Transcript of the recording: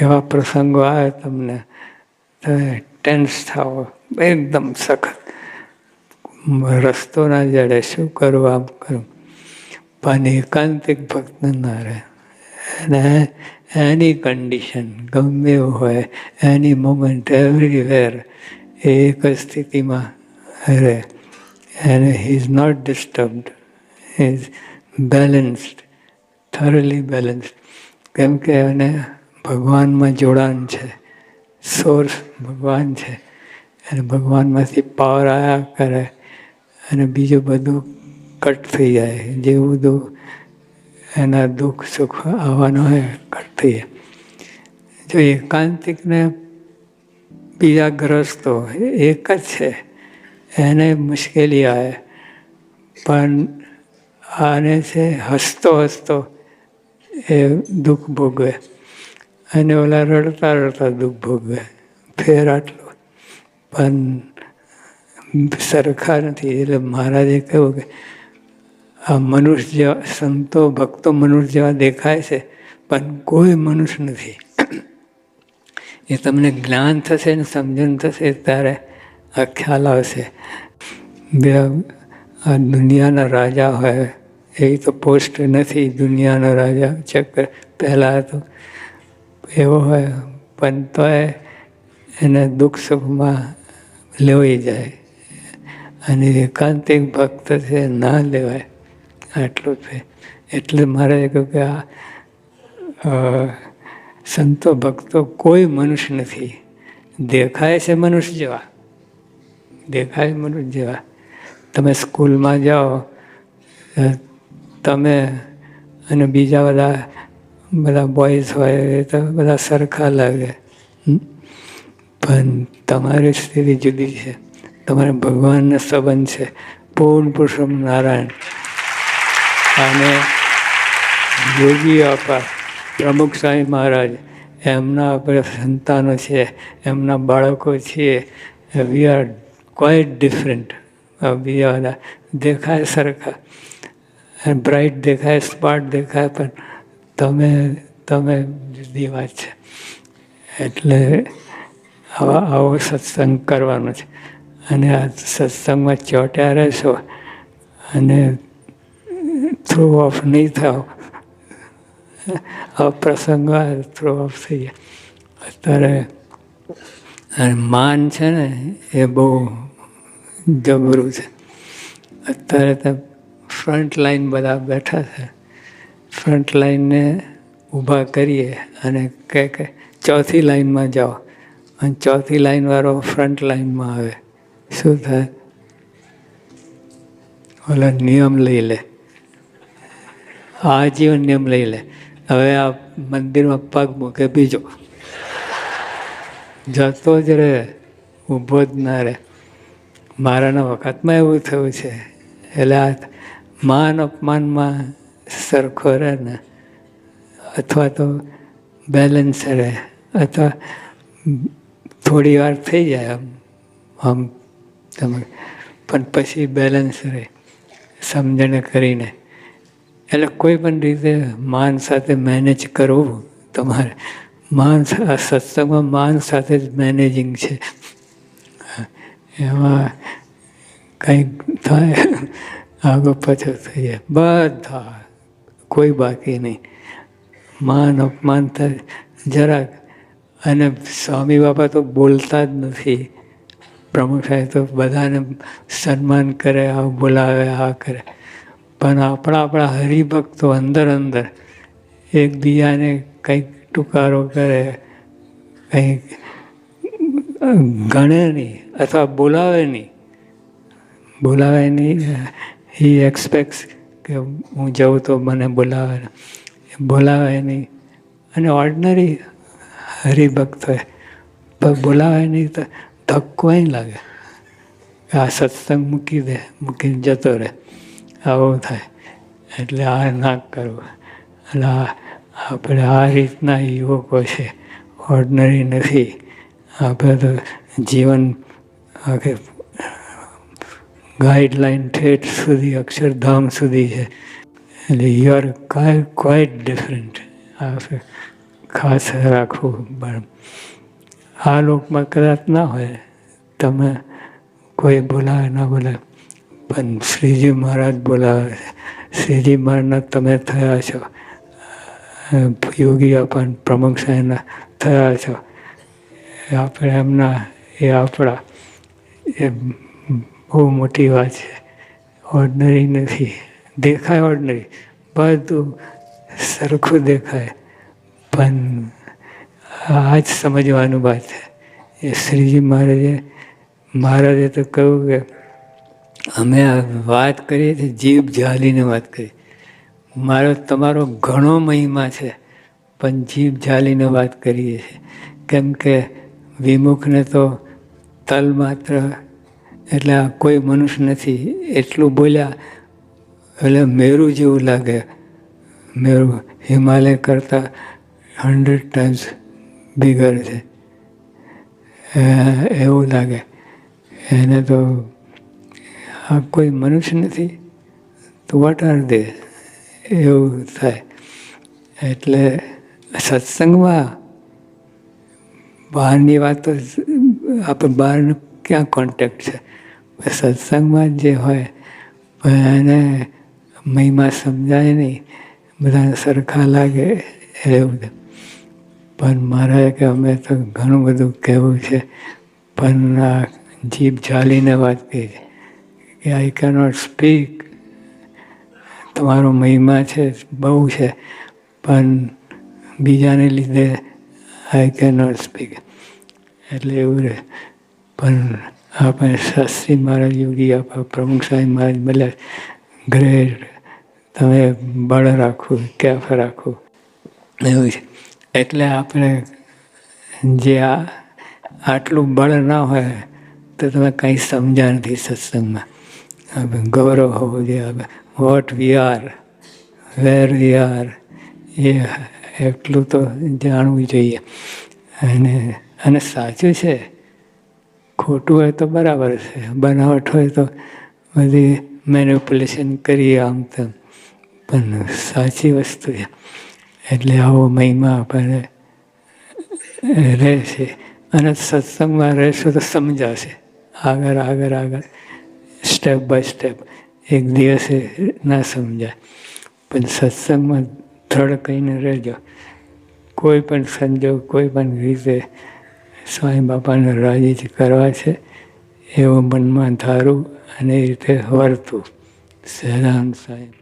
એવા પ્રસંગો આવે તમને તમે ટેન્સ થાવો એકદમ સખત. રસ્તો ના જડે શું કરું, આમ કરું. પણ એકાંતિક ભક્ત ના રહે. અને એની કન્ડિશન ગમે એવું હોય, એની મોમેન્ટ એવરીવેર એ એક જ સ્થિતિમાં રહે. એને he is not disturbed is balanced thoroughly balanced કેમ કે એને ભગવાનમાં જોડાણ છે. સોર્સ ભગવાન છે. અને ભગવાનમાંથી પાવર આવ્યા કરે અને બીજું બધું કટ થઈ જાય. જેવું બધું એના દુઃખ, સુખ આવવાનું હોય, કટ થઈ જાય. જો એકાંતિકને બીજા ગ્રસ્તો એક જ છે. એને મુશ્કેલી આવે. પણ આને છે હસતો હસતો એ દુઃખ ભોગવે. અને ઓલા રડતા રડતા દુઃખ ભોગવે. ફેર આટલો. પણ સરખા નથી. એટલે મહારાજે કહ્યું કે આ મનુષ્ય જેવા, સંતો, ભક્તો મનુષ્ય જેવા દેખાય છે, પણ કોઈ મનુષ્ય નથી. એ તમને જ્ઞાન થશે ને સમજણ થશે ત્યારે આ ખ્યાલ આવશે. બે, આ દુનિયાના રાજા હોય, એ તો પોસ્ટ નથી, દુનિયાના રાજા ચક્કર પહેલાં તો એવો હોય, પણ તોય એને દુઃખ સુખમાં લેવાઈ જાય. અને એકાંતિક ભક્ત છે, ના લેવાય. આટલું છે. એટલે મારે કહ્યું કે આ સંતો ભક્તો કોઈ મનુષ્ય નથી. દેખાય છે મનુષ્ય જેવા. દેખાય મનુષ્ય જેવા. તમે સ્કૂલમાં જાઓ તમે અને બીજા બધા બધા બોયઝ હોય તો બધા સરખા લાગે. પણ તમારી સ્થિતિ જુદી છે. તમારે ભગવાનનો સંબંધ છે. પૂર્ણ પુરુષમ નારાયણ. અને યોગી આપા, પ્રમુખ સ્વામી મહારાજ, એમના આપણે સંતાનો છે, એમના બાળકો છીએ વી આર ક્વાઇટ ડિફરન્ટ બીજા બધા દેખાય સરખા. બ્રાઇટ દેખાય સ્માર્ટ દેખાય, પણ તમે તમે જુદી વાત છે. એટલે આવા, આવો સત્સંગ કરવાનો છે. અને આ સત્સંગમાં ચોટ્યા રહેશો અને થ્રો ઓફ નહીં થાવ. આ પ્રસંગમાં થ્રો ઓફ થઈ જાય. અત્યારે માન છે ને, એ બહુ જબરું છે. અત્યારે તો ફ્રન્ટ લાઈન બધા બેઠા છે. ફ્રન્ટ લાઈનને ઊભા કરીએ અને કહે કે ચોથી લાઈનમાં જાઓ. અને ચોથી લાઈનવાળો ફ્રન્ટ લાઈનમાં આવે. શું થાય? ઓલા નિયમ લઈ લે. આજીવન નિયમ લઈ લે. હવે આ મંદિરમાં પગ મૂકે બીજો. જતો જ રહે, ઊભો જ ના રહે. મારાના વખતમાં એવું થયું છે. એટલે આ માન અપમાનમાં સરખો રહે ને અથવા તો બેલેન્સ રહે અથવા થોડી વાર થઈ જાય આમ આમ તમે, પણ પછી બેલેન્સ રહે સમજણ કરીને. એટલે કોઈ પણ રીતે માન સાથે મેનેજ કરવું, તમારે માન આ સત્સંગમાં માન સાથે જ મેનેજિંગ છે. એમાં કંઈક થાય આગળ પાછળ થઈ જાય. બધા કોઈ બાકી નહીં. માન અપમાન થાય જરાક. અને સ્વામી બાપા તો બોલતા જ નથી. પ્રમુખ સાહેબ તો બધાને સન્માન કરે, આ બોલાવે, આ કરે. પણ આપણા આપણા હરિભક્તો અંદર અંદર એકબીજાને કંઈક ટુકારો કરે, કંઈક ગણે નહીં અથવા બોલાવે નહીં. બોલાવે નહીં હી એક્સપેક્ટ્સ કે હું જાઉં તો મને બોલાવે. બોલાવે નહીં. અને ઓર્ડનરી હરિભક્ત હોય. બોલાવે નહીં તો ધક્કો અહીં લાગે. આ સત્સંગ મૂકી દે, મૂકીને જતો રહે. આવું થાય. એટલે આ ના કરવું. એટલે આપણે આ રીતના યુવકો છે. ઓર્ડનરી નથી. આપણે તો જીવન આખે ગાઈડલાઈન ઠેઠ સુધી, અક્ષરધામ સુધી છે. એટલે યુ આર ક્વાઇટ ડિફરન્ટ આ ખાસ રાખવું પણ. આ લોકમાં કદાચ ના હોય. તમે કોઈ બોલાવે, ના બોલાવે. પણ શ્રીજી મહારાજ બોલાવે. શ્રીજી મહારાજના તમે થયા છો. યોગી પણ પ્રમુખ સાહેબના થયા છો. આપણે એમના, એ આપણા એ બહુ મોટી વાત છે. ઓર્ડનરી નથી. દેખાય ઓર્ડનરી બધું સરખું દેખાય. પણ આ જ સમજવાનું વાત છે. એ શ્રીજી મહારાજે મહારાજે તો કહ્યું કે અમે આ વાત કરીએ છીએ, જીભ ઝાલીને વાત કરી મારો, તમારો ઘણો મહિમા છે, પણ જીભ ઝાલીને વાત કરીએ છીએ. કેમ કે વિમુખને તો તલ માત્ર એટલે આ કોઈ મનુષ્ય નથી. એટલું બોલ્યા, એટલે મેરુ જેવું લાગે. મેરુ હિમાલય કરતાં હંડ્રેડ ટાઈમ્સ બિગર છે. એવું લાગે. એને તો આ કોઈ મનુષ્ય નથી, તો વોટ આર દે એવું થાય. એટલે સત્સંગમાં બહારની વાત તો આપણે બહારનો ક્યાં કોન્ટેક્ટ છે? સત્સંગમાં જે હોય એને મહિમા સમજાય નહીં. બધાને સરખા લાગે એવું પણ મારે કે અમે તો ઘણું બધું કહેવું છે, પણ આ જીભ ચાલીને વાત કહી છે કે આઈ કેનોટ સ્પીક તમારો મહિમા છે, બહુ છે, પણ બીજાને લીધે આઈ કેનોટ સ્પીક એટલે એવું રહે. પણ આપણે શાસ્ત્રી મહારાજ, યોગી, આપણા પ્રમુખ સાહેબ મહારાજ બોલ્યા ઘરે તમે બળ રાખવું કેફ રાખો. એવું છે. એટલે આપણે જે આ, આટલું બળ ના હોય તો તમે કંઈ સમજ્યા નથી સત્સંગમાં. ગૌરવ હોવો જોઈએ. What we are, where we are, એ એટલું તો જાણવું જોઈએ. અને અને સાચું છે ખોટું હોય તો બરાબર છે, બનાવટ હોય તો બધી મેન્યુપ્યુલેશન કરીએ આમ તેમ. પણ સાચી વસ્તુ છે. એટલે આવો મહિમા આપણને રહેશે અને સત્સંગમાં રહેશો તો સમજાશે. આગળ આગળ આગળ. સ્ટેપ બાય સ્ટેપ એક દિવસે ના સમજાય. પણ સત્સંગમાં દ્રઢ કહીને રહેજો. કોઈ પણ સંજોગ, કોઈ પણ રીતે સ્વામી બાપાને રાજી જ કરવા છે, એવું મનમાં ધારું અને એ રીતે વર્તું. સહેરાન સાહેબ.